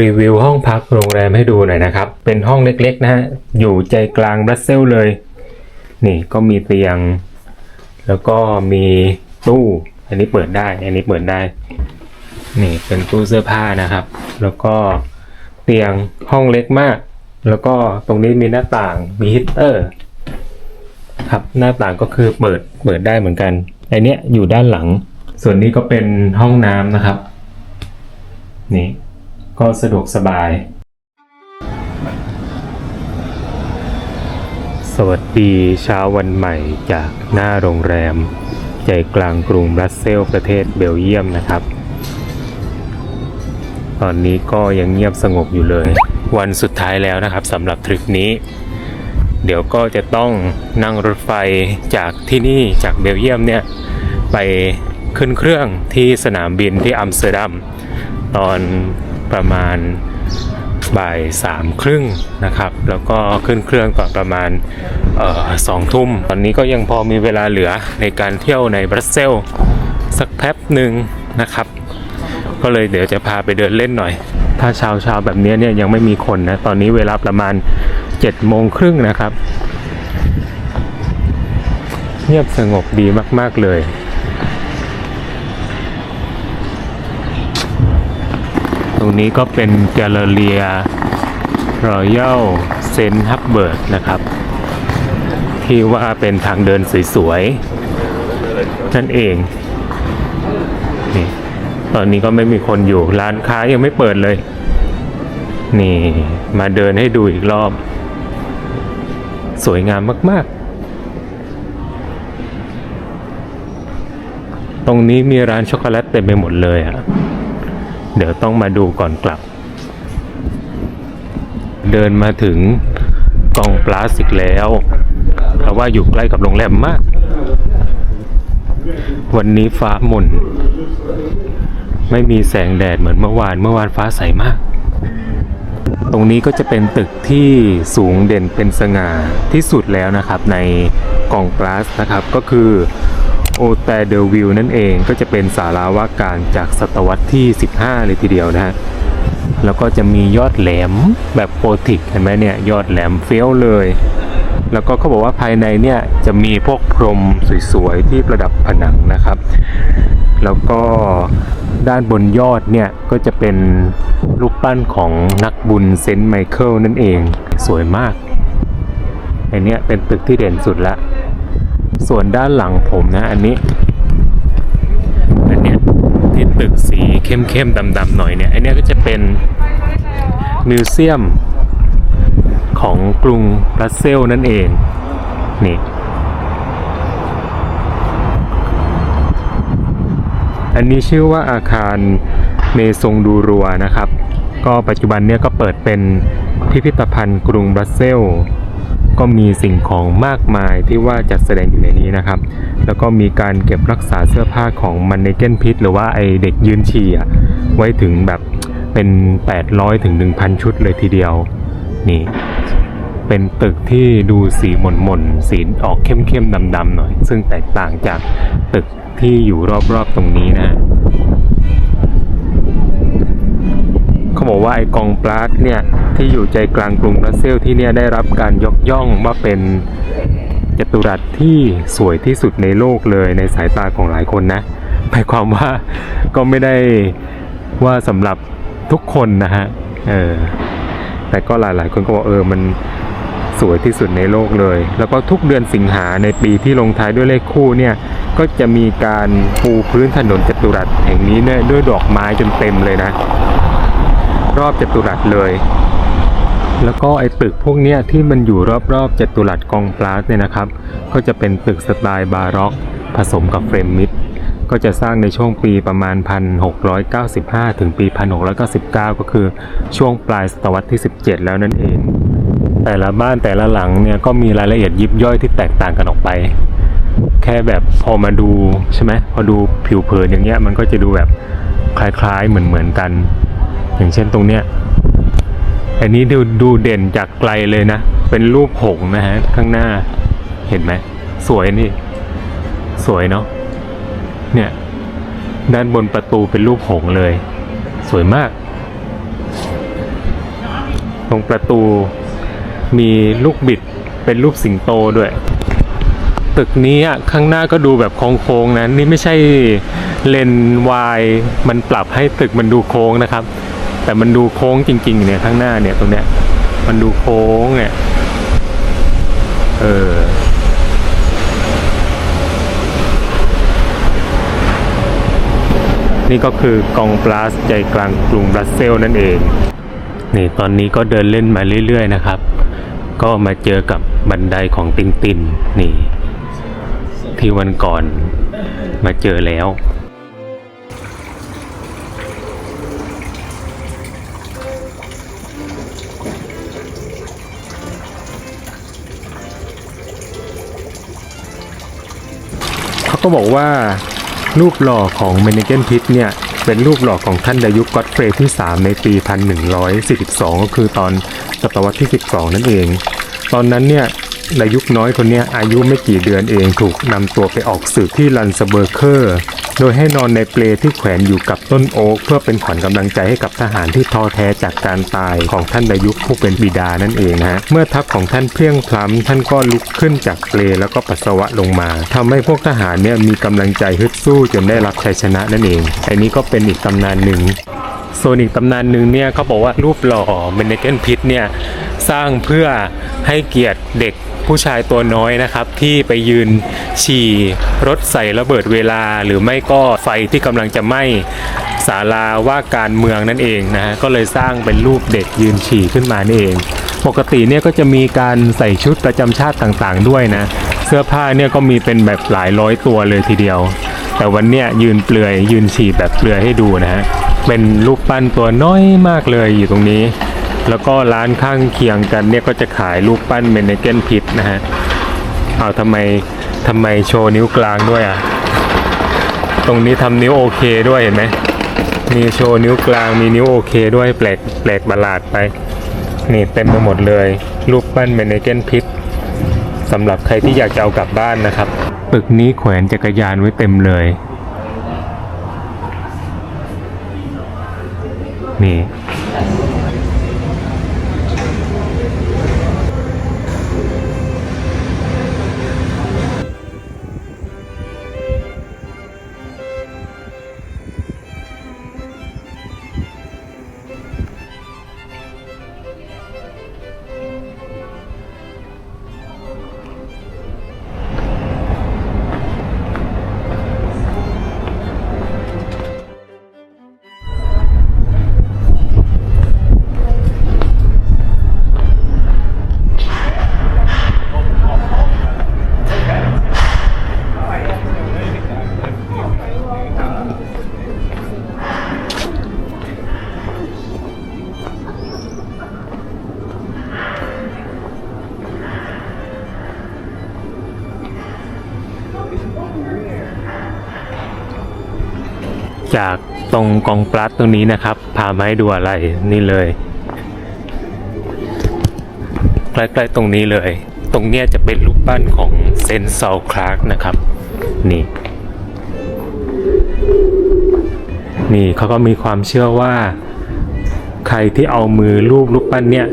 รีวิวห้องพักโรงแรมให้ดูหน่อยนะครับ เป็นห้องเล็กๆนะฮะ อยู่ใจกลางบรัสเซลเลย นี่ก็มีเตียง แล้วก็มีตู้ อันนี้เปิดได้ อันนี้เปิดได้ นี่เป็นตู้เสื้อผ้านะครับ แล้วก็เตียงห้องเล็กมาก แล้วก็ตรงนี้มีหน้าต่าง มีฮีตเตอร์ ครับ หน้าต่างก็คือเปิด เปิดได้เหมือนกัน ไอเนี้ยอยู่ด้านหลัง ส่วนนี้ก็เป็นห้องน้ำนะครับ นี่ ก็สะดวกสบาย สวัสดีเช้าวันใหม่จากหน้าโรงแรม ใจกลางกรุงบรัสเซลประเทศเบลเยียมนะครับ ตอนนี้ก็ยังเงียบสงบอยู่เลย วันสุดท้ายแล้วนะครับสำหรับทริปนี้ เดี๋ยวก็จะต้องนั่งรถไฟจากที่นี่จากเบลเยียมเนี่ย ไปขึ้นเครื่องที่สนามบินที่อัมสเตอร์ดัมตอน ประมาณบ่ายสามครึ่งนะครับ แล้วก็ขึ้นเครื่องก่อนประมาณออสองทุ่ม ตอนนี้ก็ยังพอมีเวลาเหลือในการเที่ยวในบรัสเซลสักแป๊บหนึ่งนะครับ ก็เลยเดี๋ยวจะพาไปเดินเล่นหน่อย ถ้าเช้าเช้าๆแบบนี้เนี่ยยังไม่มีคนนะ ตอนนี้เวลาประมาณ7จ็ดโมงครึ่งนะครับ เงียบสงบดีมาก ๆ เลย รงนี้ก็เป็นแกลเลอเรียรอยัลเซนฮับเบิร์กนะครับ ที่ว่าเป็นทางเดินสวยๆ นั่นเองนี่ตอนนี้ก็ไม่มีคนอยู่ร้านค้ายังไม่เปิดเลย นี่มาเดินให้ดูอีกรอบ สวยงามมากๆตรงนี้มีร้านช็อกโกแลตเต็มไปหมดเลยอะ่ะ เดี๋ยวต้องมาดูก่อนกลับ เดินมาถึงกองปลาสติกแล้วเพราะว่าอยู่ใกล้กับโรงแรมมาก วันนี้ฟ้าหม่น ไม่มีแสงแดดเหมือนเมื่อวาน เมื่อวานฟ้าใสมาก ตรงนี้ก็จะเป็นตึกที่สูงเด่นเป็นสง่าที่สุดแล้วนะครับในกองปลาสนะครับก็คือ โอแตเดวิลนั่นเองก็จะเป็นสาราว่าการจากศตวรรษที่ 15 เลยทีเดียวนะฮะแล้วก็จะมียอดแหลมแบบโปรติกเห็นไหมเนี่ยยอดแหลมเฟี้ยวเลย แล้วก็เขาบอกว่าภายในเนี่ยจะมีพวกพรมสวยๆที่ประดับผนังนะครับ แล้วก็ด้านบนยอดเนี่ยก็จะเป็นรูปปั้นของนักบุญเซนต์ไมเคิลนั่นเองสวยมากไอเนี้ยเป็นตึกที่เด่นสุดละ ส่วนด้านหลังผมนะ อันนี้อันเนี้ยที่ตึกสีเข้มๆดำๆหน่อยเนี่ยอันเนี้ยก็จะเป็นมิวเซียมของกรุงบรัสเซลนั่นเองนี่อันนี้ชื่อว่าอาคารเมซงดูรัวนะครับ ก็ปัจจุบันเนี่ยก็เปิดเป็นพิพิธภัณฑ์กรุงบรัสเซล ก็มีสิ่งของมากมายที่ว่าจัดแสดงอยู่ในนี้นะครับ แล้วก็มีการเก็บรักษาเสื้อผ้าของมันเนเกนพิทหรือว่าไอเด็กยืนฉี่ไว้ถึงแบบเป็น 800ถึง1,000 ชุดเลยทีเดียว นี่ เป็นตึกที่ดูสีหม่นหม่นสีออกเข้มเข้มดำดำๆหน่อย ซึ่งแตกต่างจากตึกที่อยู่รอบๆตรงนี้นะเขาบอกว่าไอกองปลาสเนี่ย ที่อยู่ใจกลางกรุงบรัสเซลที่เนี่ยได้รับการยกย่องว่าเป็นจัตุรัสที่สวยที่สุดในโลกเลยในสายตาของหลายคนนะหมายความว่าก็ไม่ได้ว่าสำหรับทุกคนนะฮะเออแต่ก็หลายๆ คนก็บอกเออมันสวยที่สุดในโลกเลย แล้วก็ทุกเดือนสิงหาในปีที่ลงท้ายด้วยเลขคู่เนี่ยก็จะมีการปูพื้นถนนจัตุรัสแห่งนี้เนี่ยด้วยดอกไม้จนเต็มเลยนะ รอบจัตุรัสเลย แล้วก็ไอ้ตึกพวกเนี้ยที่มันอยู่รอบๆจัตุรัสกองปลาสเนี่ยนะครับ ก็จะเป็นตึกสไตล์บาร็อก ผสมกับเฟรมมิดก็จะสร้างในช่วงปีประมาณ 1695 ถึงปี 1699 ก็คือช่วงปลายศตวรรษที่ 17 แล้วนั่นเอง แต่ละบ้านแต่ละหลังเนี่ยก็มีรายละเอียดยิบย่อยที่แตกต่างกันออกไป แค่แบบพอมาดูใช่ไหมพอดูผิวเผินอย่างเงี้ยมันก็จะดูแบบคล้ายๆเหมือนๆกัน อย่างเช่นตรงเนี้ย อันนี้ดูดูเด่นจากไกลเลยนะ เป็นรูปหงนะฮะ ข้างหน้าเห็นไหม สวยนี่ สวยเนาะเนี่ย ด้านบนประตูเป็นรูปหงเลย สวยมาก ตรงประตูมีลูกบิดเป็นรูปสิงโตด้วย ตึกนี้อะข้างหน้าก็ดูแบบโค้งๆนะ นี่ไม่ใช่เลนวายมันปรับให้ตึกมันดูโค้งนะครับ แต่มันดูโค้งจริง ๆ เนี่ยข้างหน้าเนี่ยตรงเนี้ยมันดูโค้งเนี่ย เออนี่ก็คือกองปลาสใจกลางกรุงบรัสเซลส์นั่นเอง นี่ตอนนี้ก็เดินเล่นมาเรื่อยๆนะครับ ก็มาเจอกับบันไดของติงตินนี่ ที่วันก่อนมาเจอแล้ว ก็บอกว่ารูปหล่อของเมเนเกนพิทเนี่ยเป็นรูปหล่อของท่านดายุกก็อตเฟรที่ 3 ในปี 1142 ก็คือตอนศตวรรษที่ 12 นั่นเอง ตอนนั้นเนี่ยดายุกน้อยคนนี้อายุไม่กี่เดือนเองถูกนำตัวไปออกสืบที่ลันสเบอร์เคอร์ โดยให้นอนในเปลที่แขวนอยู่กับต้นโอ๊กเพื่อเป็นขวัญกำลังใจให้กับทหารที่ท้อแท้จากการตายของท่านดายุคผู้เป็นบิดานั่นเองนะฮะเมื่อทัพของท่านเพลียงพล้ำท่านก็ลุกขึ้นจากเปลแล้วก็ปัสสาวะลงมาทำให้พวกทหารเนี่ยมีกำลังใจฮึดสู้จนได้รับชัยชนะนั่นเอง อันนี้ก็เป็นอีกตำนานหนึ่งส่วนอีกตำนานหนึ่งเนี่ยเขาบอกว่ารูปหล่อเมนเนเกนพิทเนี่ยสร้างเพื่อให้เกียรติเด็ก ผู้ชายตัวน้อยนะครับ ที่ไปยืนฉี่รถใส่ระเบิดเวลา หรือไม่ก็ไฟที่กำลังจะไหม้ศาลาว่าการเมืองนั่นเองนะฮะก็เลยสร้างเป็นรูปเด็กยืนฉี่ขึ้นมานี่เอง ปกติเนี่ยก็จะมีการใส่ชุดประจำชาติต่างๆ ด้วยนะ เสื้อผ้าเนี่ยก็มีเป็นแบบหลายร้อยตัวเลยทีเดียว แต่วันเนี้ยยืนเปลือยยืนฉี่แบบเปลือยให้ดูนะฮะเป็นรูปปั้นตัวน้อยมากเลยอยู่ตรงนี้ แล้วก็ร้านข้างเคียงกันเนี่ยก็จะขายรูปปั้นเมนเกนพิทนะฮะ เอาทำไมทำไมโชว์นิ้วกลางด้วยอะ ตรงนี้ทำนิ้วโอเคด้วยเห็นไหม มีโชว์นิ้วกลางมีนิ้วโอเคด้วยแปลกแปลกประหลาดไป นี่เต็มไปหมดเลย รูปปั้นเมนเกนพิทสำหรับใครที่อยากจะเอากลับบ้านนะครับ ตึกนี้แขวนจักรยานไว้เต็มเลย นี่ รงกองปลัดตรงนี้นะครับพามาให้ดูอะไรนี่เลย ใกล้ๆตรงนี้เลย ตรงเนี้ยจะเป็นรูปปั้นของเซนซอลคลาร์กนะครับ นี่ นี่เขาก็มีความเชื่อว่า ใครที่เอามือรูปรูปปั้นเนี่ย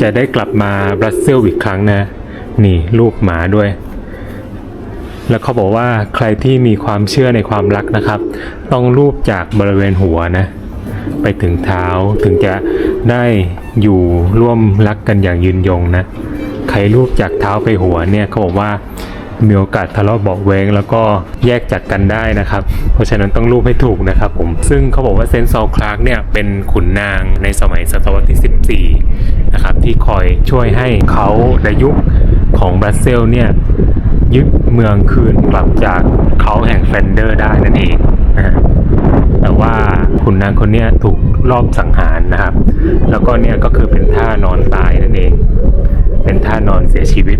จะได้กลับมาบรัสเซลอีกครั้งนะ นี่รูปหมาด้วย แล้วเขาบอกว่าใครที่มีความเชื่อในความรักนะครับ ต้องรูปจากบริเวณหัวนะ ไปถึงเท้าถึงจะได้อยู่ร่วมรักกันอย่างยืนยงนะ ใครรูปจากเท้าไปหัวเนี่ยเขาบอกว่ามีโอกาสทะเลาะเบาะแวงแล้วก็แยกจากกันได้นะครับ เพราะฉะนั้นต้องรูปให้ถูกนะครับผม ซึ่งเขาบอกว่าเซนซอลคลาร์กเนี่ยเป็นขุนนางในสมัยศตวรรษที่ 14 นะครับที่คอยช่วยให้เขาในยุค ของบรัสเซลเนี่ยยึดเมืองคืนกลับจากเขาแห่งแฟนเดอร์ได้นั่นเองนะแต่ว่าขุนนางคนนี้ถูกลอบสังหารนะครับ แล้วก็เนี่ยก็คือเป็นท่านอนตายนั่นเอง เป็นท่านอนเสียชีวิต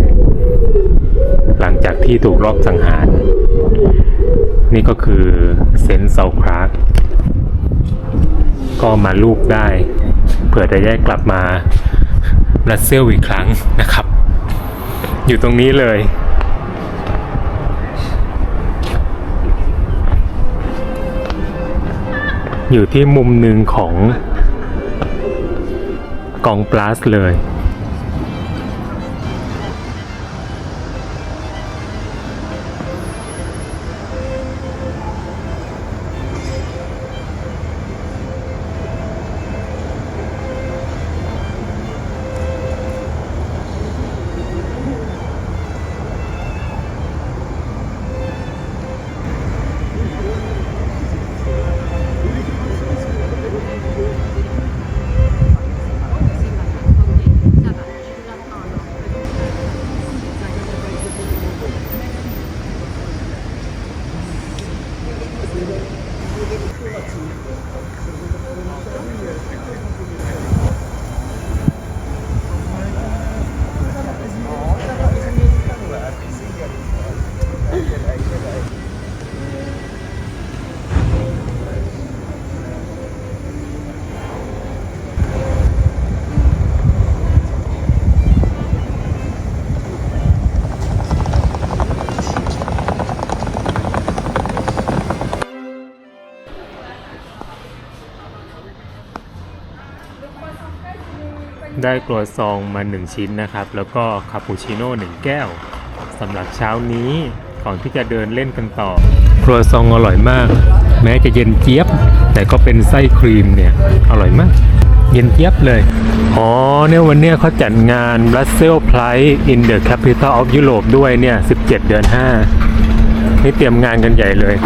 หลังจากที่ถูกลอบสังหาร นี่ก็คือเซนต์เซาครากก็มาลูกได้ เผื่อจะแยกกลับมาบรัสเซลอีกครั้งนะครับ อยู่ตรงนี้เลยอยู่ที่มุมหนึ่งของกองปลาสเลย กลัวซองมา1ชิ้นนะครับ แล้วก็คาปูชิโน่1แก้วสำหรับเช้านี้ก่อนที่จะเดินเล่นกันต่อ ครัวซองอร่อยมาก แม้จะเย็นเจี๊ยบ แต่ก็เป็นไส้ครีมเนี่ย อร่อยมาก เย็นเจี๊ยบเลย อ๋อเนี่ยวันเนี้ยเขาจัดงาน Brussels Pride in the Capital of Europe ด้วยเนี่ย 17 เดือน 5 นี่เตรียมงานกันใหญ่เลย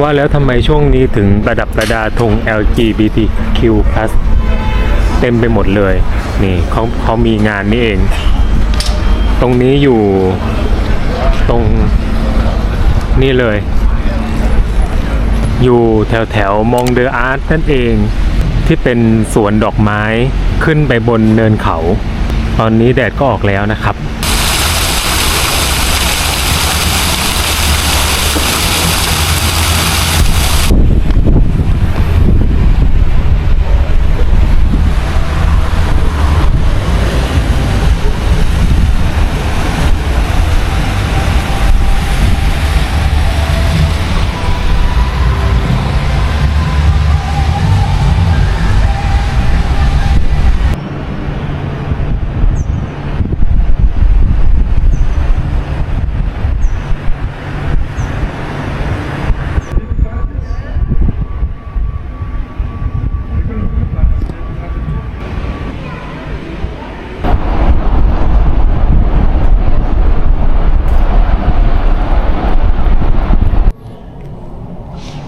ว่าแล้วทำไมช่วงนี้ถึงประดับประดาธง LGBTQ+ เต็มไปหมดเลย นี่เขาเขามีงานนี่เอง ตรงนี้อยู่ตรงนี่เลย อยู่แถวแถวมองเดออาร์ตนั่นเองที่เป็นสวนดอกไม้ขึ้นไปบนเนินเขา ตอนนี้แดดก็ออกแล้วนะครับ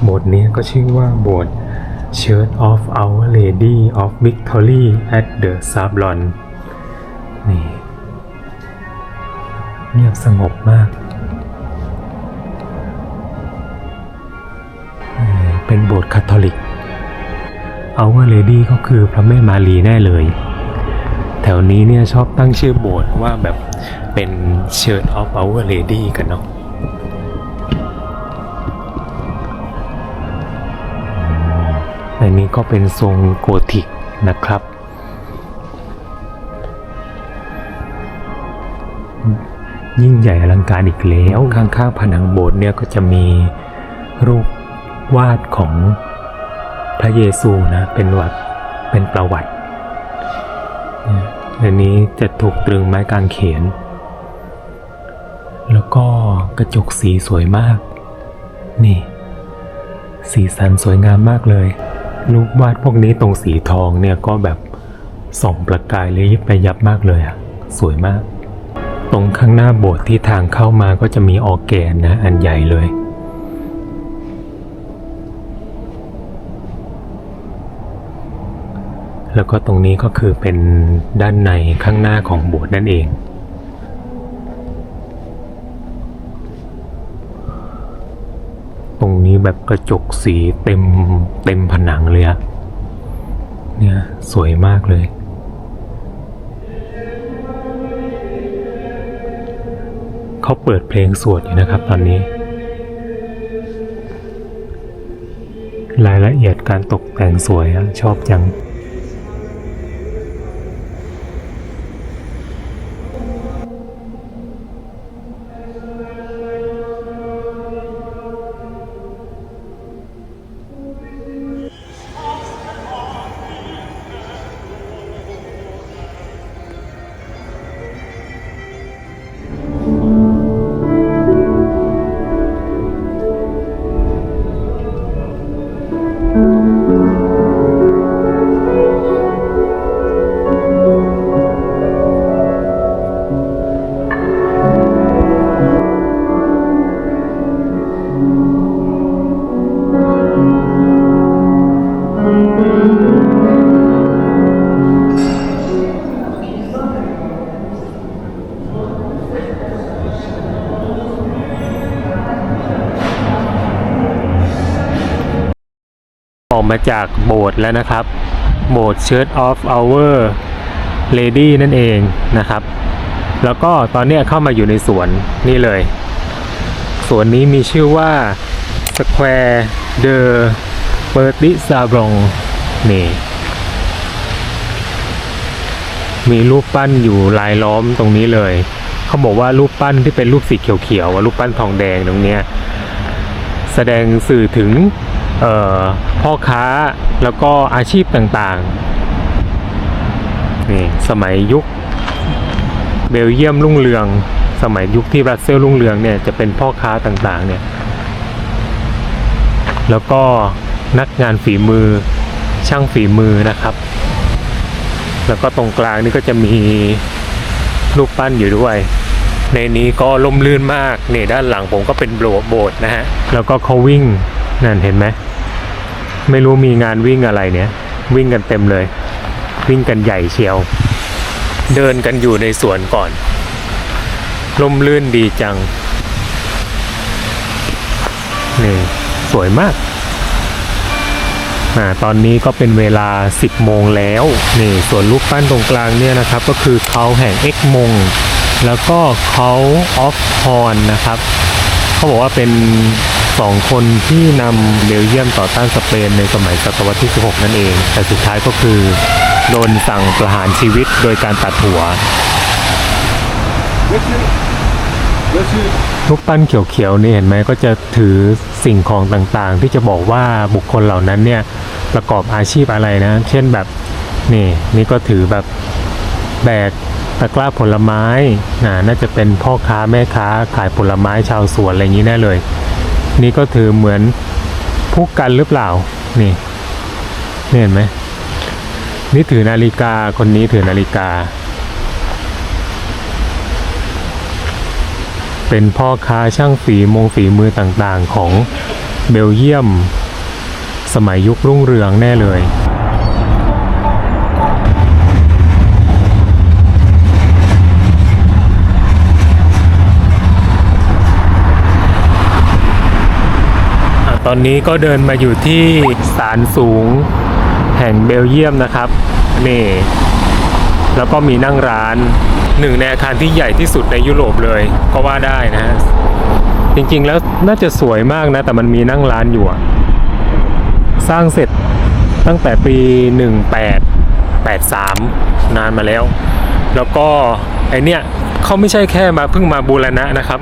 โบสถ์นี้ ก็ชื่อว่าโบสถ์ Church of Our Lady of Victory at the Sablon นี่เงียบสงบมาก เป็นโบสถ์คาทอลิก Our Lady ก็คือพระแม่มารีแน่เลย แถวนี้เนี่ยชอบตั้งชื่อโบสถ์ว่าแบบเป็น Church of Our Lady กันเนาะ นี้ก็เป็นทรงโกธิกนะครับ ยิ่งใหญ่อลังการอีกแล้ว ข้างๆผนังโบสถ์เนี่ยก็จะมีรูปวาดของพระเยซูนะเป็นวัดเป็นประวัติอันนี้จะถูกตรึงไม้กางเขน แล้วก็กระจกสีสวยมาก นี่ สีสันสวยงามมากเลย รูปวาดพวกนี้ตรงสีทองเนี่ยก็แบบส่องประกายเลยยิบไปยับมากเลยอะสวยมาก ตรงข้างหน้าโบสถ์ที่ทางเข้ามาก็จะมีออแกนนะ อันใหญ่เลย แล้วก็ตรงนี้ก็คือเป็นด้านในข้างหน้าของโบสถ์นั่นเอง ตรงนี้ แบบกระจกสีเต็มเต็มผนังเลยอะเนี่ยสวยมากเลย เขาเปิดเพลงสวดอยู่นะครับตอนนี้ รายละเอียดการตกแต่งสวยอะชอบจัง มาจากโบสถ์แล้วนะครับ โบสถ์ Church of Our Lady นั่นเองนะครับ แล้วก็ตอนนี้เข้ามาอยู่ในสวนนี่เลย สวนนี้มีชื่อว่า Square de p e r t i s a b r o n นี่ มีรูปปั้นอยู่ลายล้อมตรงนี้เลย เขาบอกว่ารูปปั้นที่เป็นรูปสีเขียวๆรูปปั้นทองแดงตรงเนี้ยแสดงสื่อถึง พ่อค้าแล้วก็อาชีพต่างๆนี่สมัยยุคเบลเยียมรุ่งเรือง สมัยยุคที่บรัสเซลรุ่งเรืองเนี่ยจะเป็นพ่อค้าต่างๆเนี่ยแล้วก็นักงานฝีมือช่างฝีมือนะครับ แล้วก็ตรงกลางนี่ก็จะมีรูปปั้นอยู่ด้วย ในนี้ก็ล่มลื่นมากนี่ด้านหลังผมก็เป็นโบสถ์นะฮะแล้วก็เขาวิ่งนั่นเห็นไหม ไม่รู้มีงานวิ่งอะไรเนี่ย วิ่งกันเต็มเลย วิ่งกันใหญ่เชียว เดินกันอยู่ในสวนก่อนลมลื่นดีจัง นี่ สวยมากอ่าตอนนี้ก็เป็นเวลา 10 โมงแล้ว นี่ส่วนรูปปั้นตรงกลางเนี่ยนะครับ ก็คือเขาแห่งเอ็กมง แล้วก็เขาออฟฮอนนะครับ เขาบอกว่าเป็น สองคนที่นำเบลเยียมต่อต้านสเปนในสมัยศตวรรษที่ 16 นั่นเอง แต่สุดท้ายก็คือ โดนสั่งประหารชีวิตโดยการตัดหัวรูปปั้นเขียวๆนี่เห็นไหมก็จะถือสิ่งของต่างๆ ที่จะบอกว่าบุคคลเหล่านั้นเนี่ยประกอบอาชีพอะไรนะ เช่นแบบนี่นี่ก็ถือแบบแบกตะกร้าผลไม้น่าจะเป็นพ่อค้าแม่ค้าขายผลไม้ชาวสวนอะไรอย่างนี้แน่เลย นี่ก็ถือเหมือนพูกกันหรือเปล่านี่นี่เห็นไหมนี่ถือนาฬิกาคนนี้ถือนาฬิกา เป็นพ่อค้าช่างฝีมงฝีมือต่างๆของเบลเยียม สมัยยุครุ่งเรืองแน่เลย อะตอนนี้ก็เดินมาอยู่ที่ศาลสูงแห่งเบลเยียมนะครับนี่แล้วก็มีนั่งร้านหนึ่งในอาคารที่ใหญ่ที่สุดในยุโรปเลยก็ว่าได้นะฮะจริงๆแล้วน่าจะสวยมากนะ แต่มันมีนั่งร้านอยู่ สร้างเสร็จตั้งแต่ปี 1883 นานมาแล้ว แล้วก็ไอเนี้ย เขาไม่ใช่แค่มาเพิ่งมาบูรณะนะครับ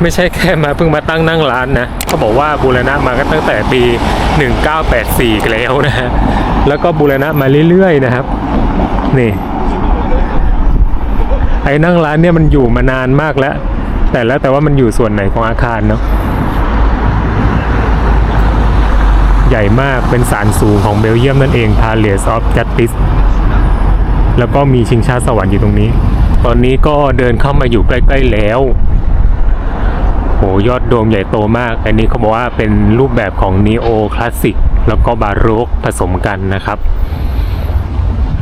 ไม่ใช่แค่มาเพิ่งมาตั้งนั่งร้านนะเขาบอกว่าบูรณะมาก็ตั้งแต่ปี 1984กันแล้วนะฮะแล้วก็บูรณะมาเรื่อยๆนะครับ นี่ไอ้นั่งร้านเนี่ยมันอยู่มานานมากแล้ว แต่แล้วแต่ว่ามันอยู่ส่วนไหนของอาคารเนาะใหญ่มากเป็นศาลสูงของเบลเยียมนั่นเอง Palace of Justice แล้วก็มีชิงช้าสวรรค์อยู่ตรงนี้ ตอนนี้ก็เดินเข้ามาอยู่ใกล้ ๆ แล้วโหยอดโดมใหญ่โตมาก อันนี้เขาบอกว่าเป็นรูปแบบของนีโอคลาสสิกแล้วก็บาโรกผสมกันนะครับ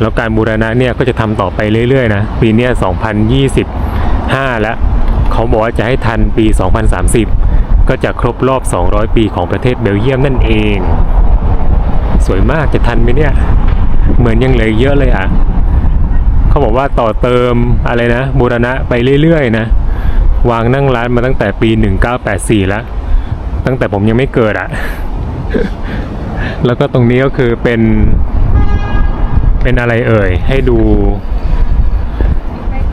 แล้วการบูรณะเนี่ยก็จะทำต่อไปเรื่อย ๆ นะ ปีเนี้ย2025 แล้ว เขาบอกว่าจะให้ทันปี 2030 ก็จะครบรอบ 200 ปีของประเทศเบลเยียมนั่นเอง สวยมากจะทันไหมเนี่ย เหมือนยังเหลือเยอะเลยอะ เขาบอกว่าต่อเติมอะไรนะบูรณะไปเรื่อยๆนะ วางนั่งร้านมาตั้งแต่ปี 1984 แล้ว ตั้งแต่ผมยังไม่เกิดอะแล้วก็ตรงนี้ก็คือเป็นเป็นอะไรเอ่ย ให้ดู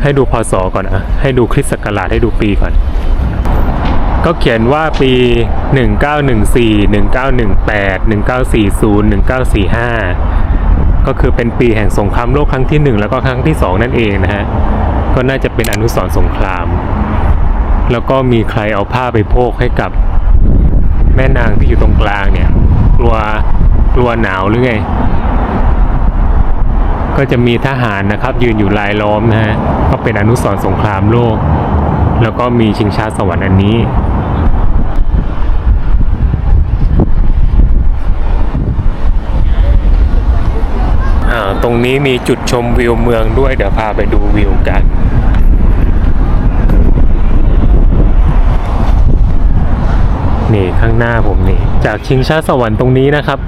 ให้ดูพศก่อนอะให้ดูคริสต์ศักราชให้ดูปีก่อน ก็เขียนว่าปี 1914 1918 1940 1945 ก็คือเป็นปีแห่งสงครามโลกครั้งที่ 1 แล้วก็ครั้งที่ 2 นั่นเองนะฮะ ก็น่าจะเป็นอนุสรณ์สงคราม แล้วก็มีใครเอาผ้าไปโพกให้กับแม่นางที่อยู่ตรงกลางเนี่ย กลัวกลัวหนาวหรือไง ก็จะมีทหารนะครับ ยืนอยู่รายล้อมนะฮะ ก็เป็นอนุสรณ์สงครามโลก แล้วก็มีชิงช้าสวรรค์อันนี้ ตรงนี้มีจุดชมวิวเมืองด้วย เดี๋ยวพาไปดูวิวกันนี่ข้างหน้าผมนี่ จากชิงช้าสวรรค์ตรงนี้นะครับ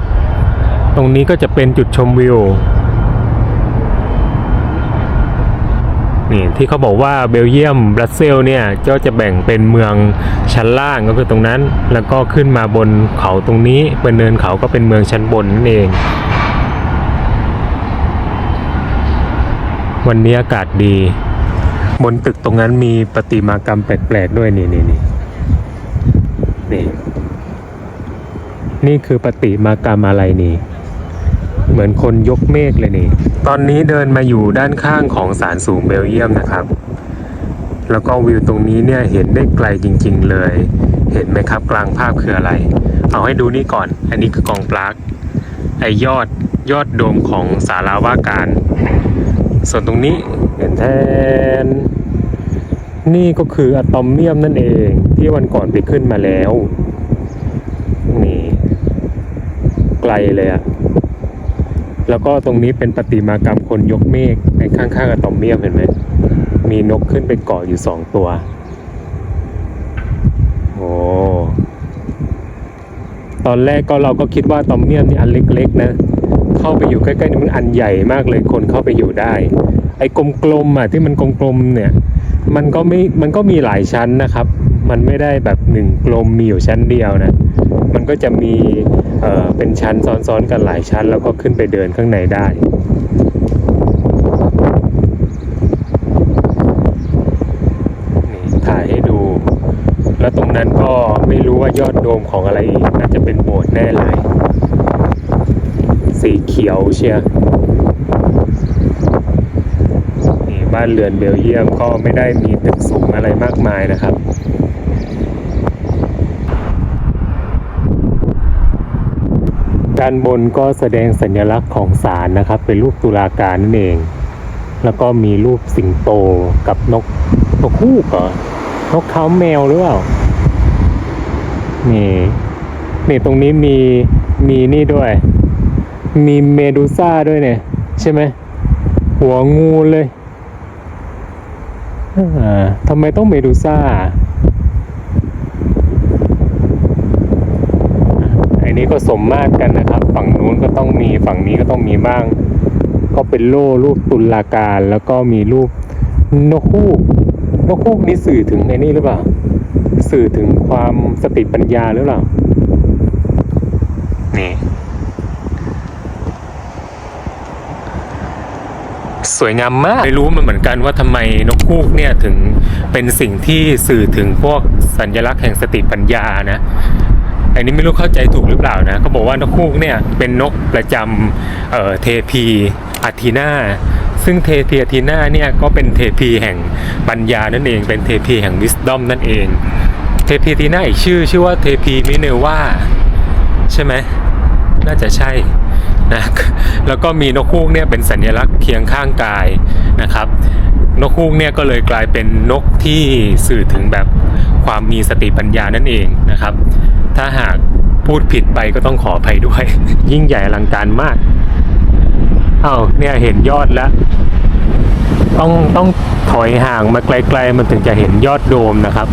ตรงนี้ก็จะเป็นจุดชมวิวนี่ที่เขาบอกว่าเบลเยียมบรัสเซลเนี่ยก็จะแบ่งเป็นเมืองชั้นล่างก็คือตรงนั้น แล้วก็ขึ้นมาบนเขาตรงนี้เป็นเนินเขาก็เป็นเมืองชั้นบนนั่นเอง วันนี้อากาศดี บนตึกตรงนั้นมีประติมากรรมแปลกๆด้วยนี่นี่นี่นี่ นี่คือประติมากรรมอะไรนี่ เหมือนคนยกเมฆเลยนี่ ตอนนี้เดินมาอยู่ด้านข้างของศาลสูงเบลเยียมนะครับ แล้วก็วิวตรงนี้เนี่ยเห็นได้ไกลจริง ๆ เลย เห็นไหมครับกลางภาพคืออะไร เอาให้ดูนี่ก่อน อันนี้คือกองปลั๊กไอยอดยอดโดมของศาลาว่าการ ส่วนตรงนี้เห็นแทน นี่ก็คืออะตอมเมียมนั่นเองที่วันก่อนไปขึ้นมาแล้ว นี่ ไกลเลยอะแล้วก็ตรงนี้เป็นประติมากรรมคนยกเมฆในข้างๆอะตอมเมียมเห็นไหมมีนกขึ้นไปเกาะอยู่สองตัว โอ้ตอนแรกก็เราก็คิดว่าตอมเมียมนี่อันเล็กๆนะ เข้าไปอยู่ใกล้ๆนี่มันอันใหญ่มากเลยคนเข้าไปอยู่ได้ ไอ้กลมๆอะที่มันกลมๆเนี่ยมันก็ไม่มันก็มีหลายชั้นนะครับ มันไม่ได้แบบหนึ่งกลมมีอยู่ชั้นเดียวนะมันก็จะมีเอ่อเป็นชั้นซ้อนๆกันหลายชั้น แล้วก็ขึ้นไปเดินข้างในได้ถ่ายให้ดูแล้วตรงนั้นก็ไม่รู้ว่ายอดโดมของอะไรน่าจะเป็นโบสถ์แน่เลย สีเขียวเชียนี่บ้านเรือนเบลเยียมก็ไม่ได้มีตึกสูงอะไรมากมายนะครับด้านบนก็แสดงสัญลักษณ์ของศาลนะครับ เป็นรูปตุลาการนั่นเอง แล้วก็มีรูปสิงโตกับนกนกฮูกเหรอนกเขาแมวหรือเปล่านี่นี่ตรงนี้มีมีนี่ด้วย มีเมดูซ่าด้วยเนี่ย ใช่ไหม หัวงูเลยอ่าทำไมต้องเมดูซ่า อันนี้ก็สมมาตรกันนะครับ ฝั่งนู้นก็ต้องมีฝั่งนี้ก็ต้องมีบ้าง ก็เป็นโล่รูปตุลาการแล้วก็มีรูปนกฮูกนกฮูกนี่สื่อถึงไอ้นี่หรือเปล่า สื่อถึงความสติปัญญาหรือเปล่า นี่ สวยงามมากไม่รู้มันเหมือนกันว่าทำไมนกฮูกเนี่ยถึงเป็นสิ่งที่สื่อถึงพวกสัญลักษณ์แห่งสติปัญญานะอันนี้ไม่รู้เข้าใจถูกหรือเปล่านะเขาบอกว่านกฮูกเนี่ยเป็นนกประจำเอ่อเทพีอาทีนาซึ่งเทพีอาทีนาเนี่ยก็เป็นเทพีแห่งปัญญานั่นเอง เป็นเทพีแห่งวิสดอมนั่นเอง เทพีอาทีนาอีกชื่อชื่อว่าเทพีมิเนว่าใช่ไหมน่าจะใช่ นะแล้วก็มีนกฮูกเนี่ยเป็นสัญลักษณ์เคียงข้างกายนะครับ นกฮูกเนี่ยก็เลยกลายเป็นนกที่สื่อถึงแบบความมีสติปัญญานั่นเองนะครับ ถ้าหากพูดผิดไปก็ต้องขออภัยด้วย ยิ่งใหญ่อลังการมากอ้าวเนี่ยเห็นยอดแล้ว ต้องต้องถอยห่างมาไกลๆมันถึงจะเห็นยอดโดมนะครับ